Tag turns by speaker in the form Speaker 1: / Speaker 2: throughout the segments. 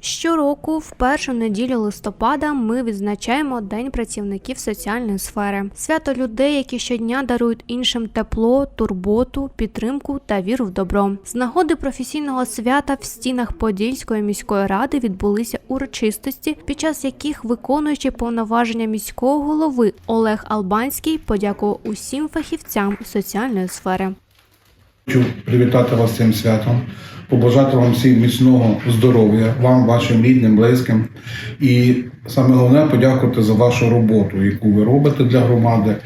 Speaker 1: Щороку, в першу неділю листопада, ми відзначаємо День працівників соціальної сфери. Свято людей, які щодня дарують іншим тепло, турботу, підтримку та віру в добро. З нагоди професійного свята в стінах Подільської міської ради відбулися урочистості, під час яких виконуючи повноваження міського голови Олег Албанський подякував усім фахівцям соціальної сфери.
Speaker 2: Хочу привітати вас з цим святом, побажати вам всім міцного здоров'я, вам, вашим рідним, близьким. І саме головне подякувати за вашу роботу, яку ви робите для громади,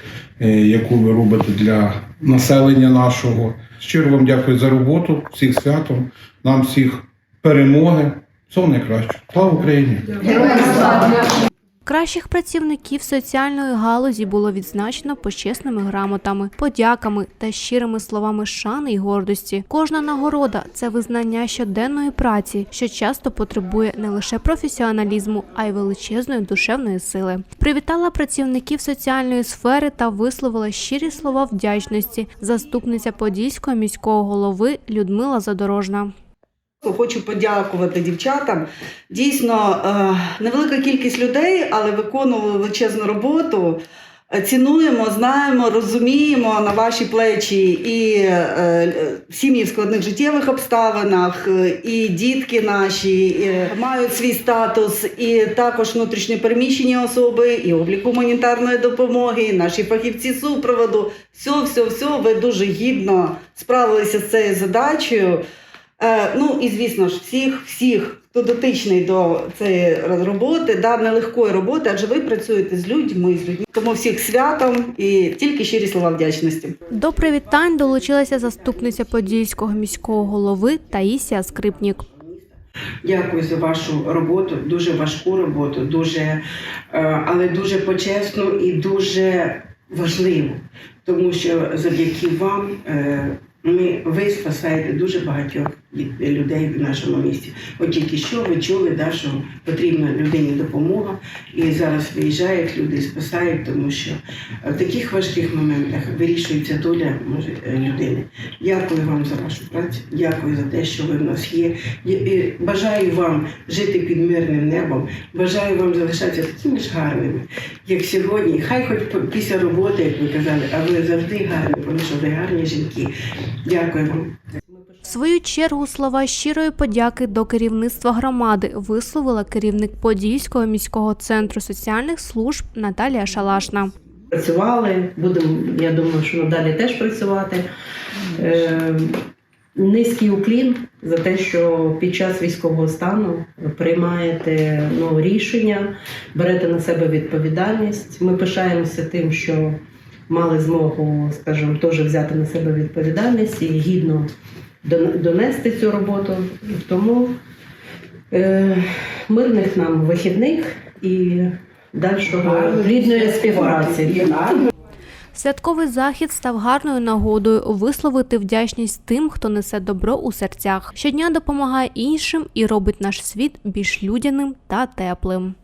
Speaker 2: е, яку ви робите для населення нашого. Щиро вам дякую за роботу, всіх святом, нам всіх перемоги. Всього найкращого. Слава Україні!
Speaker 1: Кращих працівників соціальної галузі було відзначено почесними грамотами, подяками та щирими словами шани й гордості. Кожна нагорода це визнання щоденної праці, що часто потребує не лише професіоналізму, а й величезної душевної сили. Привітала працівників соціальної сфери та висловила щирі слова вдячності заступниця Подільського міського голови Людмила Задорожна.
Speaker 3: Хочу подякувати дівчатам. Дійсно, е, невелика кількість людей, але виконували величезну роботу. Е, Цінуємо, знаємо, розуміємо на ваші плечі і е, сім'ї в складних життєвих обставинах, е, і дітки наші е, мають свій статус, і також внутрішньо переміщені особи, і облік гуманітарної допомоги, і наші фахівці супроводу. Все, все, все, ви дуже гідно справилися з цією задачею. Е, ну і звісно ж, всіх, всіх, хто дотичний до цієї роботи, да, нелегкої роботи, адже ви працюєте з людьми, з людьми. Тому всіх святом і тільки щирі слова вдячності.
Speaker 1: До привітань долучилася заступниця Подільського міського голови Таїсія Скрипнік.
Speaker 4: Дякую за вашу роботу, дуже важку роботу, дуже, е, але дуже почесну і дуже важливу, тому що завдяки вам е, ми, ви спасаєте дуже багатьох людей в нашому місті. От тільки що ви чули, да, що потрібна людині допомога, і зараз виїжджають люди, спасають, тому що в таких важких моментах вирішується доля може, людини. Дякую вам за вашу працю, дякую за те, що ви в нас є. І- Бажаю вам жити під мирним небом. Бажаю вам залишатися такими ж гарними, як сьогодні. Хай хоч після роботи, як ви казали, а ви завжди гарні, тому що ви гарні жінки. Дякую вам.
Speaker 1: Свою чергу слова щирої подяки до керівництва громади висловила керівник Подільського міського центру соціальних служб Наталія Шалашна.
Speaker 5: працювали, будемо, я думаю, що надалі теж працювати. Е, низький уклін за те, що під час військового стану приймаєте ну, рішення, берете на себе відповідальність. Ми пишаємося тим, що мали змогу, скажімо, теж взяти на себе відповідальність і гідно донести цю роботу. Тому е, мирних нам вихідних і дальшого плідної співпраці.
Speaker 1: Святковий захід став гарною нагодою висловити вдячність тим, хто несе добро у серцях. Щодня допомагає іншим і робить наш світ більш людяним та теплим.